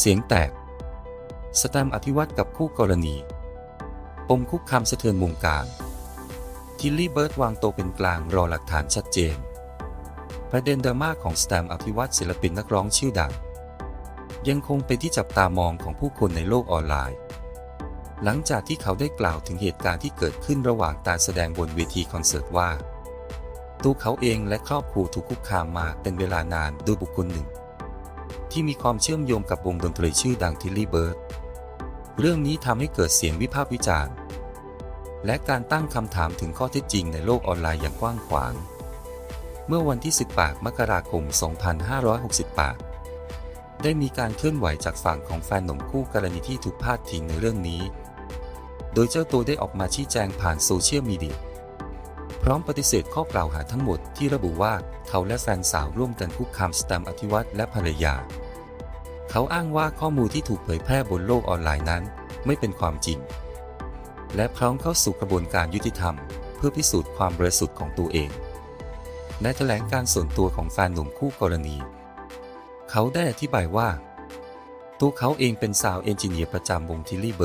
เสียงแตก สแตมอธิวัตกับคู่กรณี ปมคุกคามสะเทือนวงการ ทิลลี่เบิร์ดวางโตเป็นกลางรอหลักฐานชัดเจน ประเด็นดราม่าของสแตมอภิวัตศิลปินนักร้องชื่อดัง ยังคงเป็นที่จับตามองของผู้คนในโลกออนไลน์ หลังจากที่เขาได้กล่าวถึงเหตุการณ์ที่เกิดขึ้นระหว่างการแสดงบนเวทีคอนเสิร์ตว่าตัวเขาเองและครอบครัวถูกคุกคามมาเป็นเวลานานโดยบุคคลหนึ่ง ที่มีความเชื่อมโยงกับวงดนตรีชื่อดังทิลลี่เบิร์ด เรื่องนี้ทำให้เกิดเสียงวิพากษ์วิจารณ์ และการตั้งคำถามถึงข้อเท็จจริงในโลกออนไลน์อย่างกว้างขวาง เมื่อวันที่ 18 มกราคม 2568 ได้มีการเคลื่อนไหวจากฝั่งของแฟนหนุ่มคู่กรณีที่ถูกพาดพิงในเรื่องนี้ โดยเจ้าตัวได้ออกมาชี้แจงผ่านโซเชียลมีเดีย ร้อมปฏิเสธข้อกล่าวหาทั้งหมดที่ระบุว่าเขาและแฟนสาวร่วมกันคุกคามสแตมอธิวัตและภรรยา เขาอ้างว่าข้อมูลที่ถูกเผยแพร่บนโลกออนไลน์นั้น ไม่เป็นความจริง และพร้อมเข้าสู่กระบวนการยุติธรรม เพื่อพิสูจน์ความบริสุทธิ์ของตัวเอง ในแถลงการส่วนตัวของแฟนหนุ่มคู่กรณี เขาได้อธิบายว่า ตัวเขาเองเป็นสาวเอนจิเนียร์ประจำวงทิลลี่เบิร์